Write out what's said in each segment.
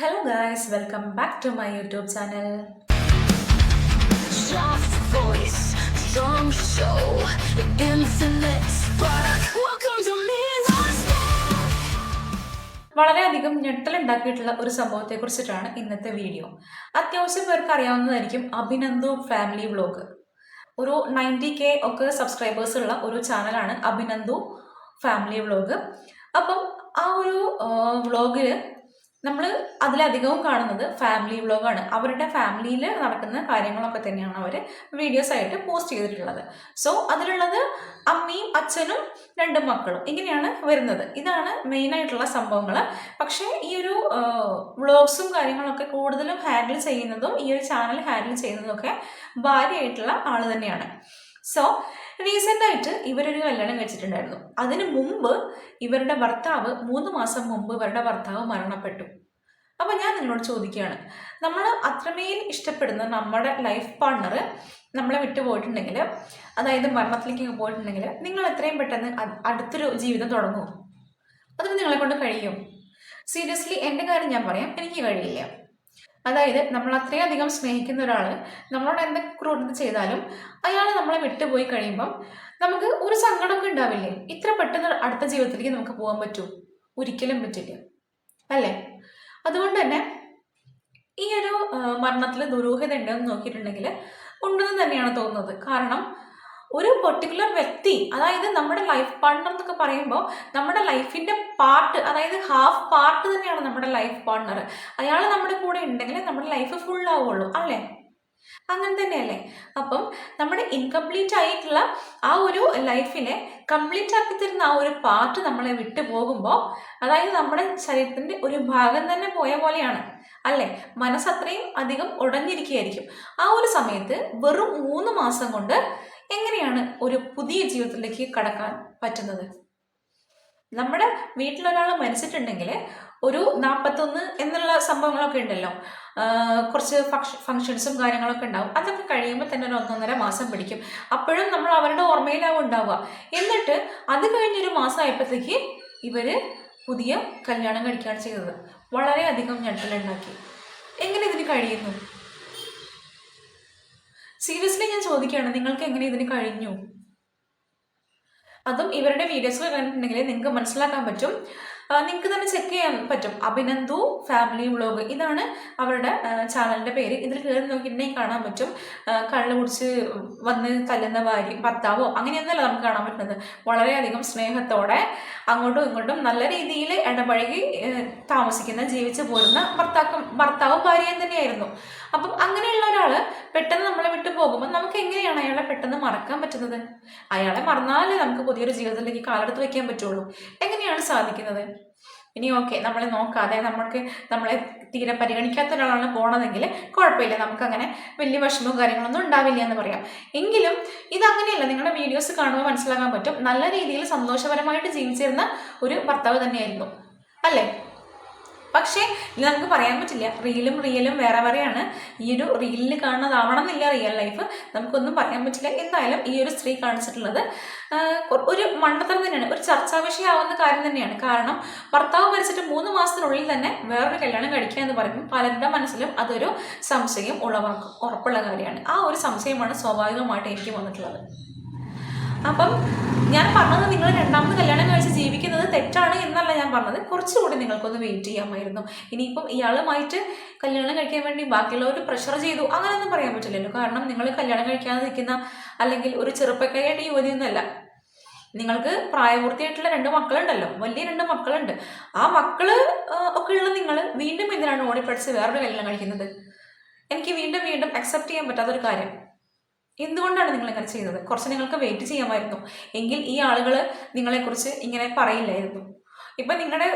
Hello guys welcome back to my YouTube channel വളരെയധികം ഞെട്ടലുണ്ടാക്കിയിട്ടുള്ള ഒരു സംഭവത്തെ കുറിച്ചിട്ടാണ് ഇന്നത്തെ വീഡിയോ അത്യാവശ്യം പേർക്ക് അറിയാവുന്നതായിരിക്കും അഭിനന്ദു ഫാമിലി വ്ലോഗ് ഒരു നയന്റി കെ ഒക്കെ സബ്സ്ക്രൈബേഴ്സ് ഉള്ള ഒരു ചാനലാണ് അഭിനന്ദു ഫാമിലി വ്ലോഗ് അപ്പം ആ ഒരു വ്ലോഗിൽ നമ്മൾ അതിലധികവും കാണുന്നത് ഫാമിലി വ്ലോഗാണ് അവരുടെ ഫാമിലിയിൽ നടക്കുന്ന കാര്യങ്ങളൊക്കെ തന്നെയാണ് അവർ വീഡിയോസ് ആയിട്ട് പോസ്റ്റ് ചെയ്തിട്ടുള്ളത്. സോ അതിലുള്ളത് അമ്മയും അച്ഛനും രണ്ട് മക്കളും ഇങ്ങനെയാണ് വരുന്നത്. ഇതാണ് മെയിൻ ആയിട്ടുള്ള സംഭവങ്ങൾ പക്ഷേ ഈ ഒരു വ്ളോഗ്സും കാര്യങ്ങളൊക്കെ കൂടുതലും ഹാൻഡിൽ ചെയ്യുന്നതും ഈ ഒരു ചാനൽ ഹാൻഡിൽ ചെയ്യുന്നതും ഒക്കെ ഭാര്യയായിട്ടുള്ള ആൾ തന്നെയാണ്. സോ റീസെന്റ് ആയിട്ട് ഇവരൊരു കല്യാണം കഴിച്ചിട്ടുണ്ടായിരുന്നു. അതിനു മുമ്പ് ഇവരുടെ ഭർത്താവ് മൂന്ന് മാസം മുമ്പ് ഇവരുടെ ഭർത്താവ് മരണപ്പെട്ടു. അപ്പോൾ ഞാൻ നിങ്ങളോട് ചോദിക്കുകയാണ് നമ്മൾ അത്രമേൽ ഇഷ്ടപ്പെടുന്ന നമ്മുടെ ലൈഫ് പാർട്ണർ നമ്മളെ വിട്ടു പോയിട്ടുണ്ടെങ്കിൽ അതായത് മരണത്തിലേക്ക് പോയിട്ടുണ്ടെങ്കിൽ നിങ്ങൾ എത്രയും പെട്ടെന്ന് അടുത്തൊരു ജീവിതം തുടങ്ങും. അതിന് നിങ്ങളെ കൊണ്ട് കഴിയും. സീരിയസ്ലി എന്റെ കാര്യം ഞാൻ പറയാം എനിക്ക് കഴിയില്ല. അതായത് നമ്മൾ അത്രയധികം സ്നേഹിക്കുന്ന ഒരാൾ നമ്മളോട് എന്തൊക്കെ ക്രൂരത ചെയ്താലും അയാൾ നമ്മളെ വിട്ടുപോയി കഴിയുമ്പം നമുക്ക് ഒരു സങ്കടമൊക്കെ ഉണ്ടാവില്ലേ? ഇത്ര പെട്ടെന്ന് അടുത്ത ജീവിതത്തിലേക്ക് നമുക്ക് പോകാൻ പറ്റൂ? ഒരിക്കലും പറ്റില്ല. അല്ലേ? അതുകൊണ്ട് തന്നെ ഈ ഒരു മരണത്തിൽ ദുരൂഹത ഉണ്ടെന്ന് നോക്കിയിട്ടുണ്ടെങ്കിൽ ഉണ്ടെന്ന് തന്നെയാണ് തോന്നുന്നത്. കാരണം ഒരു പെർട്ടിക്കുലർ വ്യക്തി അതായത് നമ്മുടെ ലൈഫ് പാർട്ണർ എന്നൊക്കെ പറയുമ്പോൾ നമ്മുടെ ലൈഫിന്റെ പാർട്ട് അതായത് ഹാഫ് പാർട്ട് തന്നെയാണ് നമ്മുടെ ലൈഫ് പാർട്ണർ അയാൾ നമ്മുടെ കൂടെ ഉണ്ടെങ്കിൽ നമ്മുടെ ലൈഫ് ഫുൾ ആവുള്ളൂ അല്ലേ? അങ്ങനെ തന്നെയല്ലേ? അപ്പം നമ്മുടെ ഇൻകംപ്ലീറ്റ് ആയിട്ടുള്ള ആ ഒരു ലൈഫിനെ കംപ്ലീറ്റ് ആക്കി തരുന്ന ആ ഒരു പാർട്ട് നമ്മളെ വിട്ടു പോകുമ്പോൾ അതായത് നമ്മുടെ ശരീരത്തിന്റെ ഒരു ഭാഗം തന്നെ പോയ പോലെയാണ് അല്ലെ? മനസ്സത്രയും അധികം ഉടഞ്ഞിരിക്കുകയായിരിക്കും. ആ ഒരു സമയത്ത് വെറും മൂന്ന് മാസം കൊണ്ട് എങ്ങനെയാണ് ഒരു പുതിയ ജീവിതത്തിലേക്ക് കടക്കാൻ പറ്റുന്നത്? നമ്മുടെ വീട്ടിലൊരാൾ മരിച്ചിട്ടുണ്ടെങ്കിൽ ഒരു നാൽപ്പത്തൊന്ന് എന്നുള്ള സംഭവങ്ങളൊക്കെ ഉണ്ടല്ലോ. കുറച്ച് ഫങ്ഷൻസും കാര്യങ്ങളൊക്കെ ഉണ്ടാവും. അതൊക്കെ കഴിയുമ്പോൾ തന്നെ ഒരു ഒന്നൊന്നര മാസം പിടിക്കും. അപ്പോഴും നമ്മൾ അവരുടെ ഓർമ്മയിലാവും ഉണ്ടാവുക. എന്നിട്ട് അത് കഴിഞ്ഞൊരു മാസം ആയപ്പോഴത്തേക്ക് ഇവർ പുതിയ കല്യാണം കഴിക്കുകയാണ് ചെയ്തത്. വളരെയധികം ഞെട്ടലുണ്ടാക്കി. എങ്ങനെ ഇതിന് കഴിയുന്നു? സീരിയസ്ലി ഞാൻ ചോദിക്കുകയാണ് നിങ്ങൾക്ക് എങ്ങനെ ഇതിന് കഴിഞ്ഞു? അതും ഇവരുടെ വീഡിയോസ് കണ്ടിട്ടുണ്ടെങ്കിൽ നിങ്ങൾക്ക് മനസ്സിലാക്കാൻ പറ്റും. നിങ്ങൾക്ക് തന്നെ ചെക്ക് ചെയ്യാൻ പറ്റും. അഭിനന്ദു ഫാമിലി വ്ളോഗ് ഇതാണ് അവരുടെ ചാനലിന്റെ പേര്. ഇതിൽ കയറി നോക്കിയിട്ടുണ്ടെങ്കിൽ കാണാൻ പറ്റും. കള്ളു കുടിച്ച് വന്ന് തല്ലുന്ന ഭാര്യ ഭർത്താവോ അങ്ങനെയൊന്നുമല്ല നമുക്ക് കാണാൻ പറ്റുന്നത്. വളരെയധികം സ്നേഹത്തോടെ അങ്ങോട്ടും ഇങ്ങോട്ടും നല്ല രീതിയിൽ ഇടപഴകി താമസിക്കുന്ന ജീവിച്ചു പോരുന്ന ഭർത്താക്കം ഭർത്താവും ഭാര്യയും തന്നെയായിരുന്നു. അപ്പം അങ്ങനെയുള്ള ഒരാൾ പെട്ടെന്ന് നമ്മളെ വിട്ടു പോകുമ്പോൾ നമുക്ക് എങ്ങനെയാണ് അയാളെ പെട്ടെന്ന് മറക്കാൻ പറ്റുന്നത്? അയാളെ മറന്നാലേ നമുക്ക് പുതിയൊരു ജീവിതത്തിലേക്ക് കാലെടുത്ത് വെക്കാൻ പറ്റുള്ളൂ? എങ്ങനെയാണ് സാധിക്കുന്നത്? ഇനി ഓക്കെ നമ്മളെ നോക്കാതെ നമ്മൾക്ക് നമ്മളെ തീരെ പരിഗണിക്കാത്ത ഒരാളാണ് പോണതെങ്കിൽ കുഴപ്പമില്ല. നമുക്കങ്ങനെ വലിയ വിഷമവും കാര്യങ്ങളൊന്നും ഉണ്ടാവില്ല എന്ന് പറയാം. എങ്കിലും ഇതങ്ങനെയല്ല. നിങ്ങളുടെ വീഡിയോസ് കാണുമ്പോൾ മനസ്സിലാക്കാൻ പറ്റും. നല്ല രീതിയിൽ സന്തോഷപരമായിട്ട് ജീവിച്ചിരുന്ന ഒരു ഭർത്താവ് തന്നെയായിരുന്നു. അല്ലേ? പക്ഷേ നമുക്ക് പറയാൻ പറ്റില്ല. റീലും റിയലും വേറെ വേറെയാണ്. ഈ ഒരു റീലിൽ കാണുന്നതാവണം എന്നില്ല റിയൽ ലൈഫ് നമുക്കൊന്നും പറയാൻ പറ്റില്ല. എന്തായാലും ഈ ഒരു സ്ത്രീ കാണിച്ചിട്ടുള്ളത് ഒരു മണ്ടത്തരം തന്നെയാണ്. ഒരു ചർച്ചാ വിഷയമാവുന്ന കാര്യം തന്നെയാണ്. കാരണം ഭർത്താവ് മരിച്ചിട്ട് മൂന്ന് മാസത്തിനുള്ളിൽ തന്നെ വേറൊരു കല്യാണം കഴിക്കുക എന്ന് പറയുമ്പോൾ പലരുടെ മനസ്സിലും അതൊരു സംശയം ഉളവാക്കും. ഉറപ്പുള്ള കാര്യമാണ്. ആ ഒരു സംശയമാണ് സ്വാഭാവികമായിട്ട് എനിക്ക് വന്നിട്ടുള്ളത്. അപ്പം ഞാൻ പറഞ്ഞത് നിങ്ങൾ രണ്ടാമത് പറഞ്ഞത് കുറച്ചുകൂടി നിങ്ങൾക്കൊന്ന് വെയിറ്റ് ചെയ്യാമായിരുന്നു. ഇനിയിപ്പം ഇയാളുമായിട്ട് കല്യാണം കഴിക്കാൻ വേണ്ടി ബാക്കിയുള്ളവർ പ്രഷർ ചെയ്തു. അങ്ങനെയൊന്നും പറയാൻ പറ്റില്ലല്ലോ. കാരണം നിങ്ങൾ കല്യാണം കഴിക്കാതെ നിൽക്കുന്ന അല്ലെങ്കിൽ ഒരു ചെറുപ്പക്കാരിയായിട്ട് യുവതിയൊന്നുമല്ല നിങ്ങൾക്ക് പ്രായപൂർത്തിയായിട്ടുള്ള രണ്ട് മക്കളുണ്ടല്ലോ. വലിയ രണ്ട് മക്കളുണ്ട്. ആ മക്കൾ ഒക്കെ ഉള്ള നിങ്ങൾ വീണ്ടും എന്തിനാണ് ഓടിപ്പടിച്ച് വേറൊരു കല്യാണം കഴിക്കുന്നത്? എനിക്ക് വീണ്ടും വീണ്ടും അക്സെപ്റ്റ് ചെയ്യാൻ പറ്റാത്ത ഒരു കാര്യം. എന്തുകൊണ്ടാണ് നിങ്ങൾ ഇങ്ങനെ ചെയ്യുന്നത്? കുറച്ച് നിങ്ങൾക്ക് വെയിറ്റ് ചെയ്യാമായിരുന്നു. എങ്കിൽ ഈ ആളുകൾ നിങ്ങളെക്കുറിച്ച് ഇങ്ങനെ പറയില്ലായിരുന്നു. ഇപ്പം നിങ്ങളുടെ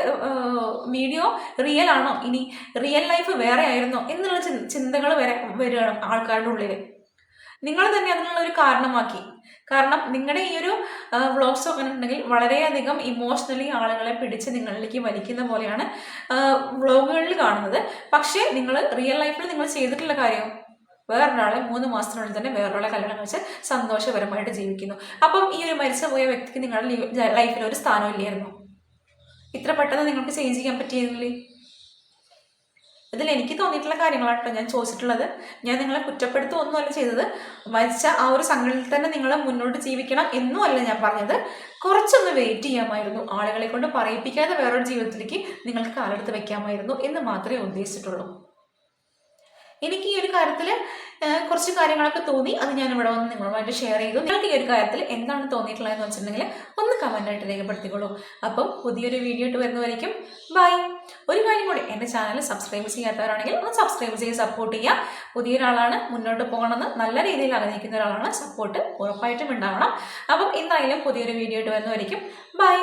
വീഡിയോ റിയൽ ആണോ? ഇനി റിയൽ ലൈഫ് വേറെ ആയിരുന്നോ? എന്നുള്ള ചിന്തകൾ വരെ വരികയാണ് ആൾക്കാരുടെ ഉള്ളിൽ നിങ്ങൾ തന്നെ അതിനുള്ള ഒരു കാരണമാക്കി. കാരണം നിങ്ങളുടെ ഈ ഒരു വ്ളോഗ്സ് ഒക്കെ ഉണ്ടെങ്കിൽ വളരെയധികം ഇമോഷണലി ആളുകളെ പിടിച്ച് നിങ്ങളിലേക്ക് വലിക്കുന്ന പോലെയാണ് വ്ളോഗുകളിൽ കാണുന്നത്. പക്ഷേ നിങ്ങൾ റിയൽ ലൈഫിൽ നിങ്ങൾ ചെയ്തിട്ടുള്ള കാര്യം വേറൊരാളെ മൂന്ന് മാസത്തിനുള്ളിൽ തന്നെ വേറൊരാളെ കല്യാണം കഴിച്ച് സന്തോഷപരമായിട്ട് ജീവിക്കുന്നു. അപ്പം ഈ ഒരു മരിച്ചു പോയ വ്യക്തിക്ക് നിങ്ങളുടെ ലൈഫിൽ ഒരു സ്ഥാനം ഇല്ലായിരുന്നു. ഇത്ര പെട്ടെന്ന് നിങ്ങൾക്ക് ചേഞ്ച് ചെയ്യാൻ പറ്റിയിരുന്നില്ലേ? ഇതിൽ എനിക്ക് തോന്നിയിട്ടുള്ള കാര്യങ്ങളാട്ടോ ഞാൻ ചോദിച്ചിട്ടുള്ളത്. ഞാൻ നിങ്ങളെ കുറ്റപ്പെടുത്തുകയൊന്നുമല്ല ചെയ്തത്. മരിച്ച ആ ഒരു സംഘടനയിൽ തന്നെ നിങ്ങൾ മുന്നോട്ട് ജീവിക്കണം എന്നുമല്ല ഞാൻ പറഞ്ഞത്. കുറച്ചൊന്ന് വെയിറ്റ് ചെയ്യാമായിരുന്നു. ആളുകളെ കൊണ്ട് പറയിപ്പിക്കാതെ വേറൊരു ജീവിതത്തിലേക്ക് നിങ്ങൾക്ക് കാലെടുത്ത് വെക്കാമായിരുന്നു എന്ന് മാത്രമേ ഉദ്ദേശിച്ചിട്ടുള്ളൂ. എനിക്ക് ഈ ഒരു കാര്യത്തിൽ കുറച്ച് കാര്യങ്ങളൊക്കെ തോന്നി. അത് ഞാൻ ഇവിടെ വന്ന് നിങ്ങളുമായിട്ട് ഷെയർ ചെയ്തു. നിങ്ങൾക്ക് ഈ ഒരു കാര്യത്തിൽ എന്താണ് തോന്നിയിട്ടുള്ളതെന്ന് വെച്ചിട്ടുണ്ടെങ്കിൽ ഒന്ന് കമന്റായിട്ട് രേഖപ്പെടുത്തിക്കോളൂ. അപ്പം പുതിയൊരു വീഡിയോ ഇട്ട് വരുന്നവരേക്കും ബൈ ഒരു കാര്യം കൂടി എന്റെ ചാനൽ സബ്സ്ക്രൈബ് ചെയ്യാത്തവരാണെങ്കിൽ ഒന്ന് സബ്സ്ക്രൈബ് ചെയ്ത് സപ്പോർട്ട് ചെയ്യുക. പുതിയൊരാളാണ് മുന്നോട്ട് പോകണമെന്ന് നല്ല രീതിയിൽ ആഗ്രഹിക്കുന്ന ഒരാളാണ് സപ്പോർട്ട് ഉറപ്പായിട്ടും ഉണ്ടാവണം. അപ്പം എന്തായാലും പുതിയൊരു വീഡിയോ ഇട്ട് വരുന്നവരേക്കും ബൈ